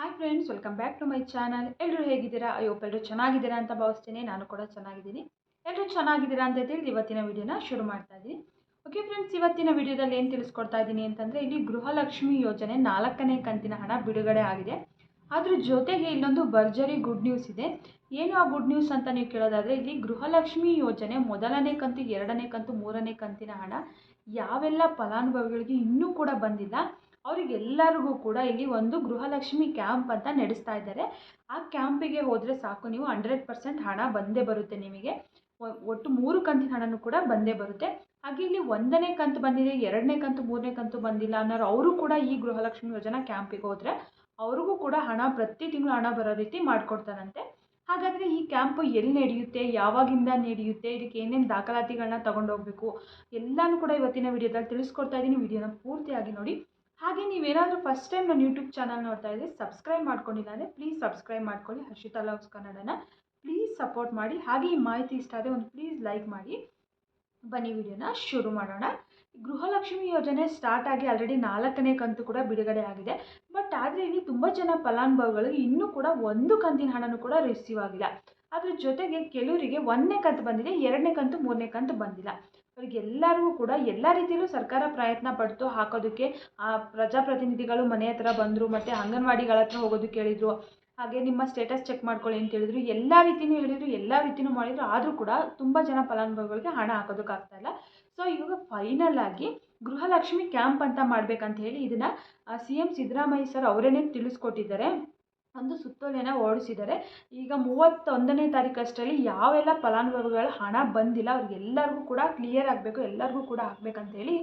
Hi friends welcome back to my channel ಎಲ್ಲರೂ ಹೇಗಿದ್ದೀರಾ? ಅಯ್ಯೋ ಎಲ್ಲರೂ ಚೆನ್ನಾಗಿದ್ದೀರಾ ಅಂತ ಭಾವಿಸ್ತೀನಿ. ನಾನು ಕೂಡ ಚೆನ್ನಾಗಿದ್ದೀನಿ. ಎಲ್ಲರೂ ಚೆನ್ನಾಗಿದ್ದೀರಾ ಅಂತ ತಿಳಿದು ಇವತ್ತಿನ ವಿಡಿಯೋನ ಶುರು ಮಾಡ್ತಾ ಇದ್ದೀನಿ. ಓಕೆ ಫ್ರೆಂಡ್ಸ್ ಇವತ್ತಿನ ವಿಡಿಯೋದಲ್ಲಿ ಏನು ತಿಳಿಸ್ಕೊಡ್ತಾ ಇದ್ದೀನಿ ಅಂತಂದರೆ, ಇಲ್ಲಿ ಗೃಹಲಕ್ಷ್ಮಿ ಯೋಜನೆ ನಾಲ್ಕನೇ ಕಂತಿನ ಹಣ ಬಿಡುಗಡೆ ಆಗಿದೆ. ಅದ್ರ ಜೊತೆಗೆ ಇಲ್ಲೊಂದು ಭರ್ಜರಿ ಗುಡ್ ನ್ಯೂಸ್ ಇದೆ. ಏನು ಆ ಗುಡ್ ನ್ಯೂಸ್ ಅಂತ ನೀವು ಕೇಳೋದಾದರೆ, ಇಲ್ಲಿ ಗೃಹಲಕ್ಷ್ಮಿ ಯೋಜನೆ ಮೊದಲನೇ ಕಂತು, ಎರಡನೇ ಕಂತು, ಮೂರನೇ ಕಂತಿನ ಹಣ, ಯಾವೆಲ್ಲ ಫಲಾನುಭವಿಗಳಿಗೆ ಇನ್ನೂ ಕೂಡ ಬಂದಿಲ್ಲ. ಅವರಿಗೆಲ್ಲರಿಗೂ ಕೂಡ ಇಲ್ಲಿ ಒಂದು ಗೃಹಲಕ್ಷ್ಮಿ ಕ್ಯಾಂಪ್ ಅಂತ ನಡೆಸ್ತಾ ಇದ್ದಾರೆ. ಆ ಕ್ಯಾಂಪಿಗೆ ಹೋದರೆ ಸಾಕು, ನೀವು ಹಂಡ್ರೆಡ್ ಪರ್ಸೆಂಟ್ ಹಣ ಬಂದೇ ಬರುತ್ತೆ ನಿಮಗೆ. ಒಟ್ಟು ಮೂರು ಕಂತಿನ ಹಣನೂ ಕೂಡ ಬಂದೇ ಬರುತ್ತೆ. ಹಾಗೆ ಇಲ್ಲಿ ಒಂದನೇ ಕಂತು ಬಂದಿದೆ, ಎರಡನೇ ಕಂತು, ಮೂರನೇ ಕಂತು ಬಂದಿಲ್ಲ ಅನ್ನೋರು ಅವರು ಕೂಡ ಈ ಗೃಹಲಕ್ಷ್ಮಿ ಯೋಜನಾ ಕ್ಯಾಂಪಿಗೆ ಹೋದರೆ ಅವ್ರಿಗೂ ಕೂಡ ಹಣ ಪ್ರತಿ ತಿಂಗಳು ಹಣ ಬರೋ ರೀತಿ ಮಾಡಿಕೊಡ್ತಾರಂತೆ. ಹಾಗಾದರೆ ಈ ಕ್ಯಾಂಪು ಎಲ್ಲಿ ನಡೆಯುತ್ತೆ, ಯಾವಾಗಿಂದ ನಡೆಯುತ್ತೆ, ಇದಕ್ಕೆ ಏನೇನು ದಾಖಲಾತಿಗಳನ್ನ ತಗೊಂಡೋಗ್ಬೇಕು, ಎಲ್ಲನೂ ಕೂಡ ಇವತ್ತಿನ ವಿಡಿಯೋದಲ್ಲಿ ತಿಳಿಸ್ಕೊಡ್ತಾ ಇದ್ದೀನಿ. ವಿಡಿಯೋನ ಪೂರ್ತಿಯಾಗಿ ನೋಡಿ. ಹಾಗೆ ನೀವೇನಾದರೂ ಫಸ್ಟ್ ಟೈಮ್ ನನ್ನ ಯೂಟ್ಯೂಬ್ ಚಾನಲ್ ನೋಡ್ತಾ ಇದ್ರೆ ಸಬ್ಸ್ಕ್ರೈಬ್ ಮಾಡ್ಕೊಂಡಿಲ್ಲ ಅಂದರೆ ಪ್ಲೀಸ್ ಸಬ್ಸ್ಕ್ರೈಬ್ ಮಾಡ್ಕೊಳ್ಳಿ. ಹರ್ಷಿತಾ ಲವ್ಸ್ ಕನ್ನಡನ. ಪ್ಲೀಸ್ ಸಪೋರ್ಟ್ ಮಾಡಿ. ಹಾಗೆ ಈ ಮಾಹಿತಿ ಇಷ್ಟ ಆದರೆ ಒಂದು ಪ್ಲೀಸ್ ಲೈಕ್ ಮಾಡಿ. ಬನ್ನಿ ವಿಡಿಯೋನ ಶುರು ಮಾಡೋಣ. ಗೃಹಲಕ್ಷ್ಮಿ ಯೋಜನೆ ಸ್ಟಾರ್ಟ್ ಆಗಿ ಆಲ್ರೆಡಿ ನಾಲ್ಕನೇ ಕಂತು ಕೂಡ ಬಿಡುಗಡೆ ಆಗಿದೆ. ಬಟ್ ಆದರೆ ಇಲ್ಲಿ ತುಂಬ ಜನ ಫಲಾನುಭವಿಗಳಿಗೆ ಇನ್ನೂ ಕೂಡ ಒಂದು ಕಂತಿನ ಹಣನೂ ಕೂಡ ರಿಸೀವ್ ಆಗಿಲ್ಲ. ಅದರ ಜೊತೆಗೆ ಕೆಲವರಿಗೆ ಒಂದನೇ ಕಂತು ಬಂದಿದೆ, ಎರಡನೇ ಕಂತು, ಮೂರನೇ ಕಂತು ಬಂದಿಲ್ಲ. ಅವರಿಗೆಲ್ಲರಿಗೂ ಕೂಡ ಎಲ್ಲ ರೀತಿಯಲ್ಲೂ ಸರ್ಕಾರ ಪ್ರಯತ್ನ ಪಡ್ತು ಹಾಕೋದಕ್ಕೆ, ಆ ಪ್ರಜಾಪ್ರತಿನಿಧಿಗಳು ಮನೆ ಹತ್ರ ಬಂದರು ಮತ್ತು ಅಂಗನವಾಡಿಗಳ ಹತ್ರ ಹೋಗೋದಕ್ಕೆ ಹೇಳಿದರು ಹಾಗೆ ನಿಮ್ಮ ಸ್ಟೇಟಸ್ ಚೆಕ್ ಮಾಡ್ಕೊಳ್ಳಿ ಅಂತ ಹೇಳಿದರು, ಎಲ್ಲ ರೀತಿಯೂ ಹೇಳಿದರು, ಎಲ್ಲ ರೀತಿಯೂ ಮಾಡಿದ್ರು, ಆದರೂ ಕೂಡ ತುಂಬ ಜನ ಫಲಾನುಭವಿಗಳಿಗೆ ಹಣ ಹಾಕೋದಕ್ಕಾಗ್ತಾ ಇಲ್ಲ. ಸೊ ಇವಾಗ ಫೈನಲ್ ಆಗಿ ಗೃಹಲಕ್ಷ್ಮಿ ಕ್ಯಾಂಪ್ ಅಂತ ಮಾಡಬೇಕಂತ ಹೇಳಿ ಇದನ್ನು ಸಿ ಎಂ ಸಿದ್ದರಾಮಯ್ಯ ಸರ್ ಅವರೇನೆ ತಿಳಿಸ್ಕೊಟ್ಟಿದ್ದಾರೆ. ಒಂದು ಸುತ್ತೋಲೆನ ಹೊರಡಿಸಿದ್ದಾರೆ ಈಗ ಮೂವತ್ತೊಂದನೇ ತಾರೀಕು ಅಷ್ಟರಲ್ಲಿ ಯಾವೆಲ್ಲ ಫಲಾನುಭವಿಗಳ ಹಣ ಬಂದಿಲ್ಲ, ಅವ್ರಿಗೆಲ್ಲರಿಗೂ ಕೂಡ ಕ್ಲಿಯರ್ ಆಗಬೇಕು, ಎಲ್ಲರಿಗೂ ಕೂಡ ಆಗಬೇಕಂತ ಹೇಳಿ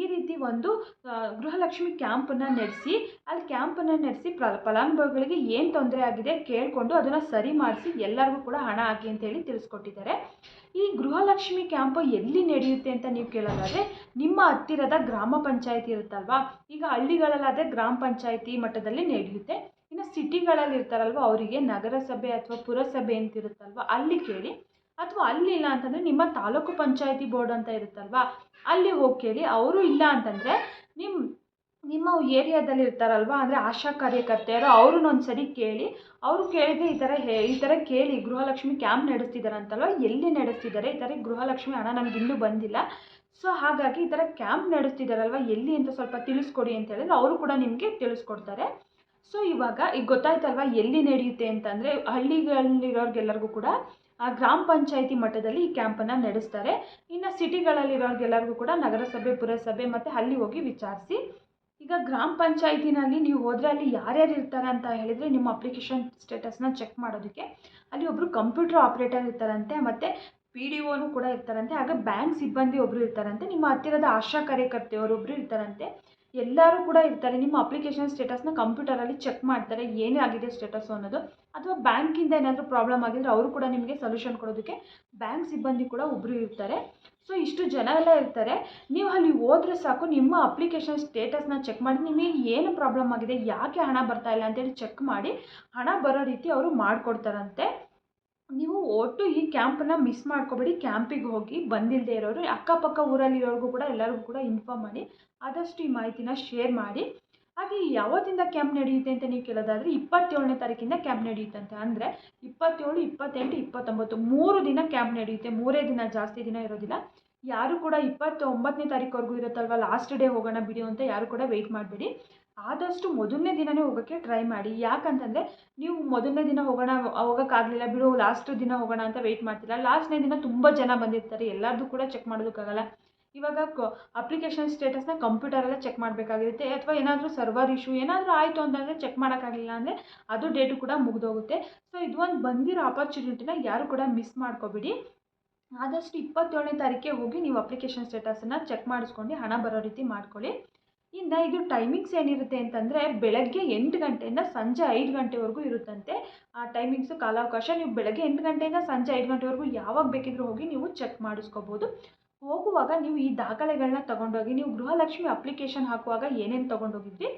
ಈ ರೀತಿ ಒಂದು ಗೃಹಲಕ್ಷ್ಮಿ ಕ್ಯಾಂಪನ್ನು ನಡೆಸಿ ಅಲ್ಲಿ ಕ್ಯಾಂಪನ್ನು ನಡೆಸಿ ಫಲಾನುಭವಿಗಳಿಗೆ ಏನು ತೊಂದರೆ ಆಗಿದೆ ಕೇಳಿಕೊಂಡು ಅದನ್ನು ಸರಿ ಮಾಡಿಸಿ ಎಲ್ಲರಿಗೂ ಕೂಡ ಹಣ ಹಾಕಿ ಅಂತ ಹೇಳಿ ತಿಳಿಸ್ಕೊಟ್ಟಿದ್ದಾರೆ. ಈ ಗೃಹಲಕ್ಷ್ಮಿ ಕ್ಯಾಂಪು ಎಲ್ಲಿ ನಡೆಯುತ್ತೆ ಅಂತ ನೀವು ಕೇಳೋದಾದರೆ ನಿಮ್ಮ ಹತ್ತಿರದ ಗ್ರಾಮ ಪಂಚಾಯತಿ ಇರುತ್ತಲ್ವಾ? ಈಗ ಹಳ್ಳಿಗಳಲ್ಲಾದರೆ ಗ್ರಾಮ ಪಂಚಾಯತಿ ಮಟ್ಟದಲ್ಲಿ ನಡೆಯುತ್ತೆ. ಇನ್ನು ಸಿಟಿಗಳಲ್ಲಿ ಇರ್ತಾರಲ್ವ, ಅವರಿಗೆ ನಗರಸಭೆ ಅಥವಾ ಪುರಸಭೆ ಅಂತ ಇರುತ್ತಲ್ವ? ಅಲ್ಲಿ ಕೇಳಿ. ಅಥವಾ ಅಲ್ಲಿ ಇಲ್ಲ ಅಂತಂದರೆ ನಿಮ್ಮ ತಾಲೂಕು ಪಂಚಾಯತಿ ಬೋರ್ಡ್ ಅಂತ ಇರುತ್ತಲ್ವಾ? ಅಲ್ಲಿ ಹೋಗಿ ಕೇಳಿ. ಅವರು ಇಲ್ಲ ಅಂತಂದರೆ ನಿಮ್ಮ ನಿಮ್ಮ ಏರಿಯಾದಲ್ಲಿ ಇರ್ತಾರಲ್ವ, ಅಂದರೆ ಆಶಾ ಕಾರ್ಯಕರ್ತೆಯರು ಅವ್ರನ್ನ ಒಂದು ಸರಿ ಕೇಳಿ, ಅವರು ಕೇಳಿದರೆ ಈ ಥರ ಹೇ, ಈ ಥರ ಕೇಳಿ, ಗೃಹಲಕ್ಷ್ಮಿ ಕ್ಯಾಂಪ್ ನಡೆಸ್ತಿದ್ದಾರಂತಲ್ವ ಎಲ್ಲಿ ನಡೆಸ್ತಿದ್ದಾರೆ ಈ ಥರ ಗೃಹಲಕ್ಷ್ಮಿ ಹಣ ನಮ್ಗೆ ಇನ್ನೂ ಬಂದಿಲ್ಲ. ಸೊ ಹಾಗಾಗಿ ಈ ಥರ ಕ್ಯಾಂಪ್ ನಡೆಸ್ತಿದ್ದಾರಲ್ವ ಎಲ್ಲಿ ಅಂತ ಸ್ವಲ್ಪ ತಿಳಿಸ್ಕೊಡಿ ಅಂತ ಹೇಳಿದ್ರೆ ಅವರು ಕೂಡ ನಿಮಗೆ ತಿಳಿಸ್ಕೊಡ್ತಾರೆ. ಸೊ ಇವಾಗ ಈಗ ಗೊತ್ತಾಯ್ತಲ್ವ, ಎಲ್ಲಿ ನಡೆಯುತ್ತೆ ಅಂತಂದರೆ, ಹಳ್ಳಿಗಳಲ್ಲಿರೋರ್ಗೆಲ್ಲರಿಗೂ ಕೂಡ ಆ ಗ್ರಾಮ ಪಂಚಾಯಿತಿ ಮಟ್ಟದಲ್ಲಿ ಈ ಕ್ಯಾಂಪನ್ನು ನಡೆಸ್ತಾರೆ. ಇನ್ನು ಸಿಟಿಗಳಲ್ಲಿರೋರ್ಗೆಲ್ಲರಿಗೂ ಕೂಡ ನಗರಸಭೆ, ಪುರಸಭೆ ಮತ್ತು ಅಲ್ಲಿ ಹೋಗಿ ವಿಚಾರಿಸಿ ಈಗ ಗ್ರಾಮ ಪಂಚಾಯತಿನಲ್ಲಿ ನೀವು ಹೋದರೆ ಅಲ್ಲಿ ಯಾರ್ಯಾರು ಇರ್ತಾರೆ ಅಂತ ಹೇಳಿದರೆ ನಿಮ್ಮ ಅಪ್ಲಿಕೇಶನ್ ಸ್ಟೇಟಸ್ನ ಚೆಕ್ ಮಾಡೋದಕ್ಕೆ ಅಲ್ಲಿ ಒಬ್ಬರು ಕಂಪ್ಯೂಟರ್ ಆಪ್ರೇಟರ್ ಇರ್ತಾರಂತೆ, ಮತ್ತು ಪಿ ಡಿ ಓನು ಕೂಡ ಇರ್ತಾರಂತೆ, ಆಗ ಬ್ಯಾಂಕ್ ಸಿಬ್ಬಂದಿ ಒಬ್ಬರು ಇರ್ತಾರಂತೆ, ನಿಮ್ಮ ಹತ್ತಿರದ ಆಶಾ ಕಾರ್ಯಕರ್ತೆಯವರೊಬ್ಬರು ಇರ್ತಾರಂತೆ. ಎಲ್ಲರೂ ಕೂಡ ಇರ್ತಾರೆ. ನಿಮ್ಮ ಅಪ್ಲಿಕೇಶನ್ ಸ್ಟೇಟಸ್ನ ಕಂಪ್ಯೂಟರಲ್ಲಿ ಚೆಕ್ ಮಾಡ್ತಾರೆ, ಏನೇ ಆಗಿದೆ ಸ್ಟೇಟಸ್ಸು ಅನ್ನೋದು. ಅಥವಾ ಬ್ಯಾಂಕಿಂದ ಏನಾದರೂ ಪ್ರಾಬ್ಲಮ್ ಆಗಿದ್ರೆ ಅವರು ಕೂಡ ನಿಮಗೆ ಸೊಲ್ಯೂಷನ್ ಕೊಡೋದಕ್ಕೆ ಬ್ಯಾಂಕ್ ಸಿಬ್ಬಂದಿ ಕೂಡ ಒಬ್ಬರು ಇರ್ತಾರೆ. ಸೊ ಇಷ್ಟು ಜನ ಎಲ್ಲ ಇರ್ತಾರೆ. ನೀವು ಅಲ್ಲಿ ಹೋದರೆ ಸಾಕು, ನಿಮ್ಮ ಅಪ್ಲಿಕೇಶನ್ ಸ್ಟೇಟಸ್ನ ಚೆಕ್ ಮಾಡಿ, ನಿಮಗೆ ಏನು ಪ್ರಾಬ್ಲಮ್ ಆಗಿದೆ, ಯಾಕೆ ಹಣ ಬರ್ತಾ ಇಲ್ಲ ಅಂತೇಳಿ ಚೆಕ್ ಮಾಡಿ. ಹಣ ಬರೋ ರೀತಿ ಅವರು ಮಾಡಿಕೊಡ್ತಾರಂತೆ. ನೀವು ಒಟ್ಟು ಈ ಕ್ಯಾಂಪನ್ನ ಮಿಸ್ ಮಾಡ್ಕೋಬೇಡಿ. ಕ್ಯಾಂಪಿಗೆ ಹೋಗಿ ಬಂದಿಲ್ಲದೆ ಇರೋರು, ಅಕ್ಕಪಕ್ಕ ಊರಲ್ಲಿರೋರಿಗೂ ಕೂಡ ಎಲ್ಲರಿಗೂ ಕೂಡ ಇನ್ಫಾರ್ಮ್ ಮಾಡಿ, ಆದಷ್ಟು ಈ ಮಾಹಿತಿನ ಶೇರ್ ಮಾಡಿ. ಹಾಗೆ ಯಾವತ್ತಿಂದ ಕ್ಯಾಂಪ್ ನಡೆಯುತ್ತೆ ಅಂತ ನೀವು ಕೇಳೋದಾದರೆ, ಇಪ್ಪತ್ತೇಳನೇ ತಾರೀಕಿಂದ ಕ್ಯಾಂಪ್ ನಡೆಯುತ್ತಂತೆ ಅಂದರೆ ಇಪ್ಪತ್ತೇಳು, ಇಪ್ಪತ್ತೆಂಟು, ಇಪ್ಪತ್ತೊಂಬತ್ತು, ಮೂರು ದಿನ ಕ್ಯಾಂಪ್ ನಡೆಯುತ್ತೆ. ಮೂರೇ ದಿನ, ಜಾಸ್ತಿ ದಿನ ಇರೋದಿಲ್ಲ. ಯಾರು ಕೂಡ ಇಪ್ಪತ್ತೊಂಬತ್ತನೇ ತಾರೀಕುವರೆಗೂ ಇರುತ್ತಲ್ವ ಲಾಸ್ಟ್ ಡೇ ಹೋಗೋಣ ಬಿಡಿ ಅಂತ ಯಾರು ಕೂಡ ವೆಯ್ಟ್ ಮಾಡಬೇಡಿ. ಆದಷ್ಟು ಮೊದಲನೇ ದಿನವೇ ಹೋಗೋಕ್ಕೆ ಟ್ರೈ ಮಾಡಿ. ಯಾಕಂತಂದರೆ ನೀವು ಮೊದಲನೇ ದಿನ ಹೋಗೋಣ, ಹೋಗೋಕ್ಕಾಗಲಿಲ್ಲ ಬಿಡು ಲಾಸ್ಟ್ ದಿನ ಹೋಗೋಣ ಅಂತ ವೆಯ್ಟ್ ಮಾಡ್ತೀರಾ? ಲಾಸ್ಟ್ನೇ ದಿನ ತುಂಬ ಜನ ಬಂದಿರ್ತಾರೆ. ಎಲ್ಲರದ್ದು ಕೂಡ ಚೆಕ್ ಮಾಡೋದಕ್ಕಾಗಲ್ಲ. ಇವಾಗ ಅಪ್ಲಿಕೇಶನ್ ಸ್ಟೇಟಸ್ನ ಕಂಪ್ಯೂಟರಲ್ಲೇ ಚೆಕ್ ಮಾಡಬೇಕಾಗಿರುತ್ತೆ. ಅಥವಾ ಏನಾದರೂ ಸರ್ವರ್ ಇಶ್ಯೂ ಏನಾದರೂ ಆಯಿತು ಅಂತಂದರೆ ಚೆಕ್ ಮಾಡೋಕ್ಕಾಗಲಿಲ್ಲ ಅಂದರೆ ಅದು ಡೇಟು ಕೂಡ ಮುಗಿದೋಗುತ್ತೆ. ಸೊ ಇದು ಒಂದು ಬಂದಿರೋ ಆಪರ್ಚುನಿಟಿನ ಯಾರು ಕೂಡ ಮಿಸ್ ಮಾಡ್ಕೋಬೇಡಿ. ಆದಷ್ಟು ಇಪ್ಪತ್ತೇಳನೇ ತಾರೀಕಿಗೆ ಹೋಗಿ ನೀವು ಅಪ್ಲಿಕೇಶನ್ ಸ್ಟೇಟಸನ್ನು ಚೆಕ್ ಮಾಡಿಸ್ಕೊಂಡು ಹಣ ಬರೋ ರೀತಿ ಮಾಡ್ಕೊಳ್ಳಿ. ಇನ್ನು ಇದು ಟೈಮಿಂಗ್ಸ್ ಏನಿರುತ್ತೆ ಅಂತಂದರೆ ಬೆಳಗ್ಗೆ ಎಂಟು ಗಂಟೆಯಿಂದ ಸಂಜೆ ಐದು ಗಂಟೆವರೆಗೂ ಇರುತ್ತಂತೆ. ಆ ಟೈಮಿಂಗ್ಸು ಕಾಲಾವಕಾಶ ನೀವು ಬೆಳಗ್ಗೆ ಎಂಟು ಗಂಟೆಯಿಂದ ಸಂಜೆ ಐದು ಗಂಟೆವರೆಗೂ ಯಾವಾಗ ಬೇಕಿದ್ರೂ ಹೋಗಿ ನೀವು ಚೆಕ್ ಮಾಡಿಸ್ಕೋಬೋದು. ಹೋಗುವಾಗ ನೀವು ಈ ದಾಖಲೆಗಳನ್ನ ತೊಗೊಂಡೋಗಿ, ನೀವು ಗೃಹಲಕ್ಷ್ಮಿ ಅಪ್ಲಿಕೇಶನ್ ಹಾಕುವಾಗ ಏನೇನು ತೊಗೊಂಡೋಗಿದ್ರಿ,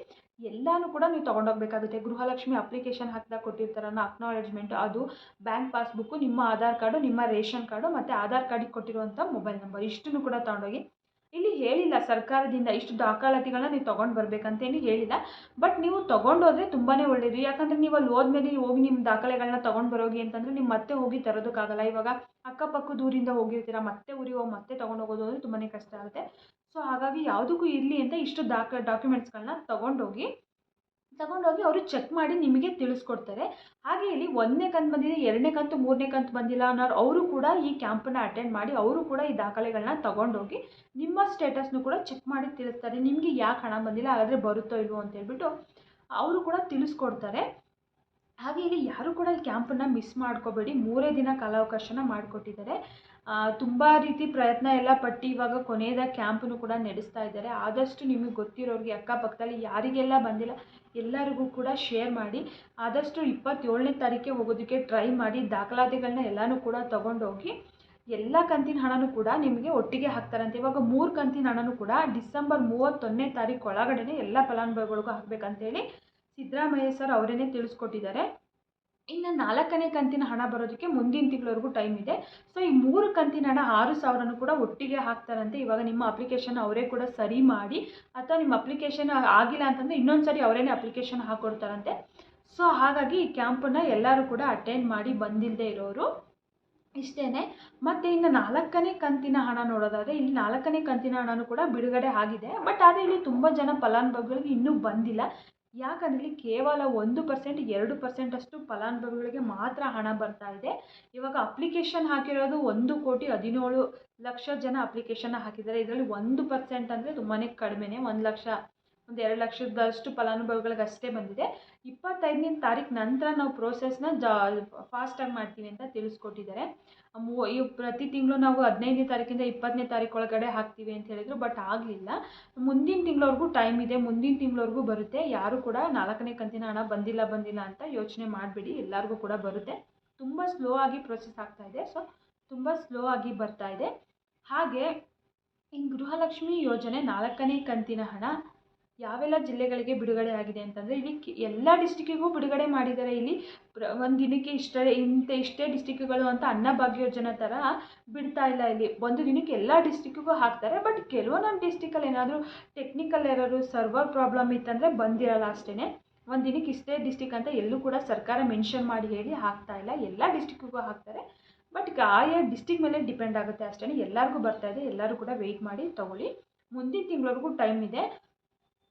ಎಲ್ಲನೂ ಕೂಡ ನೀವು ತೊಗೊಂಡೋಗ್ಬೇಕಾಗುತ್ತೆ. ಗೃಹಲಕ್ಷ್ಮಿ ಅಪ್ಲಿಕೇಶನ್ ಹಾಕಿದಾಗ ಕೊಟ್ಟಿರ್ತಾರಲ್ಲ ಅಕ್ನಾಲೆಜ್ಮೆಂಟ್ ಅದು ಬ್ಯಾಂಕ್ ಪಾಸ್ಬುಕ್ಕು ನಿಮ್ಮ ಆಧಾರ್ ಕಾರ್ಡು, ನಿಮ್ಮ ರೇಷನ್ ಕಾರ್ಡು, ಮತ್ತು ಆಧಾರ್ ಕಾರ್ಡಿಗೆ ಕೊಟ್ಟಿರುವಂಥ ಮೊಬೈಲ್ ನಂಬರ್ ಇಷ್ಟನ್ನು ಕೂಡ ತೊಗೊಂಡೋಗಿ ಹೇಳಿಲ್ಲ, ಸರ್ಕಾರದಿಂದ ಇಷ್ಟು ದಾಖಲಾತಿಗಳನ್ನ ನೀವು ತೊಗೊಂಡು ಬರಬೇಕಂತೇನು ಹೇಳಿಲ್ಲ. ಬಟ್ ನೀವು ತೊಗೊಂಡೋದ್ರೆ ತುಂಬಾ ಒಳ್ಳೆಯದು ಯಾಕಂದರೆ ನೀವು ಅಲ್ಲಿ ಹೋದ್ಮೇಲೆ ಹೋಗಿ ನಿಮ್ಮ ದಾಖಲೆಗಳನ್ನ ತೊಗೊಂಡು ಬರೋಗಿ ಅಂತಂದರೆ ನೀವು ಮತ್ತೆ ಹೋಗಿ ತರೋದಕ್ಕಾಗಲ್ಲ. ಇವಾಗ ಅಕ್ಕಪಕ್ಕ ದೂರಿಂದ ಹೋಗಿರ್ತೀರ, ಮತ್ತೆ ಊರಿಗೆ ಹೋಗಿ ಮತ್ತೆ ತೊಗೊಂಡು ಹೋಗೋದು ಅಂದರೆ ತುಂಬಾ ಕಷ್ಟ ಆಗುತ್ತೆ. ಸೊ ಹಾಗಾಗಿ ಯಾವುದಕ್ಕೂ ಇರಲಿ ಅಂತ ಇಷ್ಟು ದಾಖ ಡಾಕ್ಯುಮೆಂಟ್ಸ್ಗಳನ್ನ ತೊಗೊಂಡೋಗಿ ತಗೊಂಡೋಗಿ ಅವರು ಚೆಕ್ ಮಾಡಿ ನಿಮಗೆ ತಿಳಿಸ್ಕೊಡ್ತಾರೆ. ಹಾಗೆ ಇಲ್ಲಿ ಒಂದನೇ ಕಂತು ಬಂದಿದೆ, ಎರಡನೇ ಕಂತು, ಮೂರನೇ ಕಂತು ಬಂದಿಲ್ಲ ಅನ್ನೋರು ಅವರು ಕೂಡ ಈ ಕ್ಯಾಂಪನ್ನ ಅಟೆಂಡ್ ಮಾಡಿ ಅವರು ಕೂಡ ಈ ದಾಖಲೆಗಳನ್ನ ತಗೊಂಡೋಗಿ ನಿಮ್ಮ ಸ್ಟೇಟಸ್ನು ಕೂಡ ಚೆಕ್ ಮಾಡಿ ತಿಳಿಸ್ತಾರೆ. ನಿಮಗೆ ಯಾಕೆ ಹಣ ಬಂದಿಲ್ಲ ಆದರೆ ಬರುತ್ತೋ ಇಲ್ವೋ ಅಂತ ಹೇಳ್ಬಿಟ್ಟು ಅವರು ಕೂಡ ತಿಳಿಸ್ಕೊಡ್ತಾರೆ. ಹಾಗೆ ಇಲ್ಲಿ ಯಾರು ಕೂಡ ಈ ಕ್ಯಾಂಪನ್ನು ಮಿಸ್ ಮಾಡ್ಕೋಬೇಡಿ. ಮೂರೇ ದಿನ ಕಾಲಾವಕಾಶನ ಮಾಡಿಕೊಟ್ಟಿದ್ದಾರೆ. ತುಂಬ ರೀತಿ ಪ್ರಯತ್ನ ಎಲ್ಲ ಪಟ್ಟು ಇವಾಗ ಕೊನೆಯದಾಗಿ ಕ್ಯಾಂಪನ್ನು ಕೂಡ ನಡೆಸ್ತಾ ಇದ್ದಾರೆ. ಆದಷ್ಟು ನಿಮಗೆ ಗೊತ್ತಿರೋರಿಗೆ ಅಕ್ಕಪಕ್ಕದಲ್ಲಿ ಯಾರಿಗೆಲ್ಲ ಬಂದಿಲ್ಲ ಎಲ್ಲರಿಗೂ ಕೂಡ ಶೇರ್ ಮಾಡಿ. ಆದಷ್ಟು ಇಪ್ಪತ್ತೇಳನೇ ತಾರೀಕಿಗೆ ಹೋಗೋದಕ್ಕೆ ಟ್ರೈ ಮಾಡಿ. ದಾಖಲಾತಿಗಳನ್ನ ಎಲ್ಲನೂ ಕೂಡ ತೊಗೊಂಡೋಗಿ ಎಲ್ಲ ಕಂತಿನ ಹಣನೂ ಕೂಡ ನಿಮಗೆ ಒಟ್ಟಿಗೆ ಹಾಕ್ತಾರಂತೆ. ಇವಾಗ ಮೂರು ಕಂತಿನ ಹಣನೂ ಕೂಡ ಡಿಸೆಂಬರ್ ಮೂವತ್ತೊಂದನೇ ತಾರೀಕು ಒಳಗಡೆ ಎಲ್ಲ ಫಲಾನುಭವಿಗಳಿಗೂ ಹಾಕಬೇಕಂತೇಳಿ ಸಿದ್ದರಾಮಯ್ಯ ಸರ್ ಅವರೇ ತಿಳಿಸ್ಕೊಟ್ಟಿದ್ದಾರೆ. ಇನ್ನು ನಾಲ್ಕನೇ ಕಂತಿನ ಹಣ ಬರೋದಕ್ಕೆ ಮುಂದಿನ ತಿಂಗಳವರೆಗೂ ಟೈಮ್ ಇದೆ. ಸೊ ಈ ಮೂರು ಕಂತಿನ ಹಣ ಆರು ಸಾವಿರನೂ ಕೂಡ ಒಟ್ಟಿಗೆ ಹಾಕ್ತಾರಂತೆ. ಇವಾಗ ನಿಮ್ಮ ಅಪ್ಲಿಕೇಶನ್ ಅವರೇ ಕೂಡ ಸರಿ ಮಾಡಿ, ಅಥವಾ ನಿಮ್ಮ ಅಪ್ಲಿಕೇಶನ್ ಆಗಿಲ್ಲ ಅಂತಂದರೆ ಇನ್ನೊಂದು ಸರಿ ಅವರೇನೆ ಅಪ್ಲಿಕೇಶನ್ ಹಾಕ್ಕೊಡ್ತಾರಂತೆ ಸೊ ಹಾಗಾಗಿ ಈ ಕ್ಯಾಂಪನ್ನು ಎಲ್ಲರೂ ಕೂಡ ಅಟೆಂಡ್ ಮಾಡಿ ಬಂದಿಲ್ಲದೆ ಇರೋರು. ಇಷ್ಟೇ ಮತ್ತು ಇನ್ನು ನಾಲ್ಕನೇ ಕಂತಿನ ಹಣ ನೋಡೋದಾದರೆ, ಇಲ್ಲಿ ನಾಲ್ಕನೇ ಕಂತಿನ ಹಣನೂ ಕೂಡ ಬಿಡುಗಡೆ ಆಗಿದೆ. ಬಟ್ ಆದರೆ ಇಲ್ಲಿ ತುಂಬ ಜನ ಫಲಾನುಭವಿಗಳಿಗೆ ಇನ್ನೂ ಬಂದಿಲ್ಲ. ಯಾಕಂದರೆ ಕೇವಲ ಒಂದು ಪರ್ಸೆಂಟ್ ಎರಡು ಪರ್ಸೆಂಟಷ್ಟು ಫಲಾನುಭವಿಗಳಿಗೆ ಮಾತ್ರ ಹಣ ಬರ್ತಾ ಇದೆ. ಇವಾಗ ಅಪ್ಲಿಕೇಶನ್ ಹಾಕಿರೋದು ಒಂದು ಕೋಟಿ ಹದಿನೇಳು ಲಕ್ಷ ಜನ ಅಪ್ಲಿಕೇಶನ್ನ ಹಾಕಿದ್ದಾರೆ. ಇದರಲ್ಲಿ ಒಂದು ಪರ್ಸೆಂಟ್ ಅಂದರೆ ತುಂಬಾ ಕಡಿಮೆನೇ. ಒಂದು ಲಕ್ಷ, ಒಂದು ಎರಡು ಲಕ್ಷದಷ್ಟು ಫಲಾನುಭವಿಗಳಿಗೆ ಅಷ್ಟೇ ಬಂದಿದೆ. ಇಪ್ಪತ್ತೈದನೇ ತಾರೀಕು ನಂತರ ನಾವು ಪ್ರೋಸೆಸ್ನ ಜಾ ಫಾಸ್ಟಾಗಿ ಮಾಡ್ತೀವಿ ಅಂತ ತಿಳಿಸ್ಕೊಟ್ಟಿದ್ದಾರೆ. ಈ ಪ್ರತಿ ತಿಂಗಳು ನಾವು ಹದಿನೈದನೇ ತಾರೀಕಿಂದ ಇಪ್ಪತ್ತನೇ ತಾರೀಕು ಒಳಗಡೆ ಹಾಕ್ತೀವಿ ಅಂತ ಹೇಳಿದರು, ಬಟ್ ಆಗಲಿಲ್ಲ. ಮುಂದಿನ ತಿಂಗಳವರೆಗೂ ಟೈಮ್ ಇದೆ, ಮುಂದಿನ ತಿಂಗಳವರೆಗೂ ಬರುತ್ತೆ. ಯಾರು ಕೂಡ ನಾಲ್ಕನೇ ಕಂತಿನ ಹಣ ಬಂದಿಲ್ಲ ಬಂದಿಲ್ಲ ಅಂತ ಯೋಚನೆ ಮಾಡಬೇಡಿ. ಎಲ್ಲರಿಗೂ ಕೂಡ ಬರುತ್ತೆ. ತುಂಬ ಸ್ಲೋ ಆಗಿ ಪ್ರೊಸೆಸ್ ಆಗ್ತಾ ಇದೆ. ಸೊ ತುಂಬ ಸ್ಲೋ ಆಗಿ ಬರ್ತಾ ಇದೆ. ಹಾಗೆ ಇನ್ನು ಗೃಹಲಕ್ಷ್ಮಿ ಯೋಜನೆ ನಾಲ್ಕನೇ ಕಂತಿನ ಹಣ ಯಾವೆಲ್ಲ ಜಿಲ್ಲೆಗಳಿಗೆ ಬಿಡುಗಡೆ ಆಗಿದೆ ಅಂತಂದರೆ ಇಲ್ಲಿ ಎಲ್ಲ ಡಿಸ್ಟಿಕ್ಕಿಗೂ ಬಿಡುಗಡೆ ಮಾಡಿದ್ದಾರೆ. ಇಲ್ಲಿ ಪ್ರ ಒಂದು ದಿನಕ್ಕೆ ಇಷ್ಟೇ ಇಂಥ ಇಷ್ಟೇ ಡಿಸ್ಟಿಕ್ಕುಗಳು ಅಂತ ಅನ್ನಭಾಗ್ಯ ಯೋಜನೆ ಥರ ಬಿಡ್ತಾ ಇಲ್ಲ ಇಲ್ಲಿ. ಒಂದು ದಿನಕ್ಕೆ ಎಲ್ಲ ಡಿಸ್ಟಿಕ್ಕಿಗೂ ಹಾಕ್ತಾರೆ ಬಟ್ ಕೆಲವೊಂದೊಂದು ಡಿಸ್ಟಿಕಲ್ಲಿ ಏನಾದರೂ ಟೆಕ್ನಿಕಲ್ ಎರರು ಸರ್ವರ್ ಪ್ರಾಬ್ಲಮ್ ಇತ್ತಂದರೆ ಬಂದಿರಲ್ಲ ಅಷ್ಟೇ ಒಂದು ದಿನಕ್ಕೆ ಇಷ್ಟೇ ಡಿಸ್ಟಿಕ್ ಅಂತ ಎಲ್ಲೂ ಕೂಡ ಸರ್ಕಾರ ಮೆನ್ಷನ್ ಮಾಡಿ ಹೇಳಿ ಹಾಕ್ತಾ ಇಲ್ಲ. ಎಲ್ಲ ಡಿಸ್ಟಿಕ್ಕಿಗೂ ಹಾಕ್ತಾರೆ ಬಟ್ ಆಯಾ ಡಿಸ್ಟಿಕ್ ಮೇಲೆ ಡಿಪೆಂಡ್ ಆಗುತ್ತೆ ಅಷ್ಟೇ ಎಲ್ಲರಿಗೂ ಬರ್ತಾ ಇದೆ, ಎಲ್ಲರೂ ಕೂಡ ವೆಯ್ಟ್ ಮಾಡಿ ತೊಗೊಳ್ಳಿ. ಮುಂದಿನ ತಿಂಗಳವರೆಗೂ ಟೈಮ್ ಇದೆ.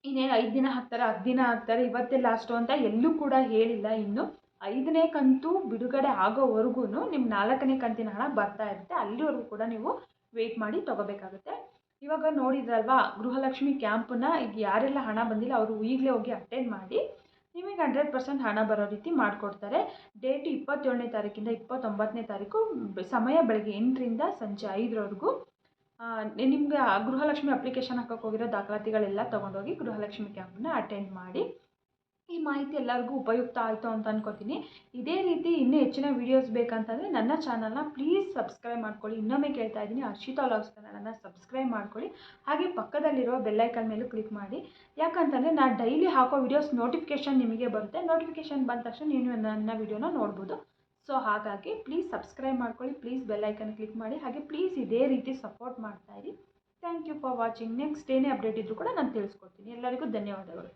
ಇನ್ನೇನು ಐದು ದಿನ ಹಾಕ್ತಾರೆ ಹತ್ತು ದಿನ ಹಾಕ್ತಾರೆ ಇವತ್ತೇ ಲಾಸ್ಟು ಅಂತ ಎಲ್ಲೂ ಕೂಡ ಹೇಳಿಲ್ಲ. ಇನ್ನು ಐದನೇ ಕಂತು ಬಿಡುಗಡೆ ಆಗೋವರೆಗೂ ನಿಮ್ಮ ನಾಲ್ಕನೇ ಕಂತಿನ ಹಣ ಬರ್ತಾ ಇರುತ್ತೆ. ಅಲ್ಲಿವರೆಗೂ ಕೂಡ ನೀವು ವೆಯ್ಟ್ ಮಾಡಿ ತೊಗೋಬೇಕಾಗುತ್ತೆ. ಇವಾಗ ನೋಡಿದ್ರಲ್ವಾ, ಗೃಹಲಕ್ಷ್ಮಿ ಕ್ಯಾಂಪನ್ನ ಈಗ ಯಾರೆಲ್ಲ ಹಣ ಬಂದಿಲ್ಲ ಅವರು ಈಗಲೇ ಹೋಗಿ ಅಟೆಂಡ್ ಮಾಡಿ ನಿಮಗೆ ಹಂಡ್ರೆಡ್ ಪರ್ಸೆಂಟ್ ಹಣ ಬರೋ ರೀತಿ ಮಾಡಿಕೊಡ್ತಾರೆ. ಡೇಟ್ ಇಪ್ಪತ್ತೇಳನೇ ತಾರೀಕಿಂದ ಇಪ್ಪತ್ತೊಂಬತ್ತನೇ ತಾರೀಕು ಸಮಯ ಬೆಳಗ್ಗೆ ಎಂಟರಿಂದ ಸಂಜೆ ಐದರವರೆಗೂ ನಿಮಗೆ ಗೃಹಲಕ್ಷ್ಮಿ ಅಪ್ಲಿಕೇಶನ್ ಹಾಕೋಕೆ ಹೋಗಿರೋ ದಾಖಲಾತಿಗಳೆಲ್ಲ ತೊಗೊಂಡೋಗಿ ಗೃಹಲಕ್ಷ್ಮಿ ಕ್ಯಾಂಪನ್ನ ಅಟೆಂಡ್ ಮಾಡಿ. ಈ ಮಾಹಿತಿ ಎಲ್ಲರಿಗೂ ಉಪಯುಕ್ತ ಆಯಿತು ಅಂತ ಅನ್ಕೋತೀನಿ. ಇದೇ ರೀತಿ ಇನ್ನೂ ಹೆಚ್ಚಿನ ವೀಡಿಯೋಸ್ ಬೇಕಂತಂದರೆ ನನ್ನ ಚಾನಲ್ನ ಪ್ಲೀಸ್ ಸಬ್ಸ್ಕ್ರೈಬ್ ಮಾಡ್ಕೊಳ್ಳಿ. ಇನ್ನೊಮ್ಮೆ ಕೇಳ್ತಾ ಇದ್ದೀನಿ ಹರ್ಷಿತಾ ವ್ಲಾಗ್ಸ್ ಕನ್ನಡನ ಸಬ್ಸ್ಕ್ರೈಬ್ ಮಾಡ್ಕೊಳ್ಳಿ. ಹಾಗೆ ಪಕ್ಕದಲ್ಲಿರೋ ಬೆಲ್ಲೈಕನ್ ಮೇಲೂ ಕ್ಲಿಕ್ ಮಾಡಿ. ಯಾಕಂತಂದರೆ ನಾನು ಡೈಲಿ ಹಾಕೋ ವೀಡಿಯೋಸ್ ನೋಟಿಫಿಕೇಷನ್ ನಿಮಗೆ ಬರುತ್ತೆ. ನೋಟಿಫಿಕೇಷನ್ ಬಂದ ತಕ್ಷಣ ನೀವು ನನ್ನ ವೀಡಿಯೋನ ನೋಡ್ಬೋದು. ಸೊ ಹಾಗಾಗಿ ಪ್ಲೀಸ್ ಸಬ್ಸ್ಕ್ರೈಬ್ ಮಾಡ್ಕೊಳ್ಳಿ ಪ್ಲೀಸ್ ಬೆಲ್ಲೈಕನ್ ಕ್ಲಿಕ್ ಮಾಡಿ, ಹಾಗೆ ಪ್ಲೀಸ್ ಇದೇ ರೀತಿ support ಮಾಡ್ತಾಯಿರಿ thank you for watching next ಏನೇ ಅಪ್ಡೇಟ್ ಇದ್ದರೂ ಕೂಡ ನಾನು ತಿಳಿಸ್ಕೊಡ್ತೀನಿ. ಎಲ್ಲರಿಗೂ ಧನ್ಯವಾದಗಳು.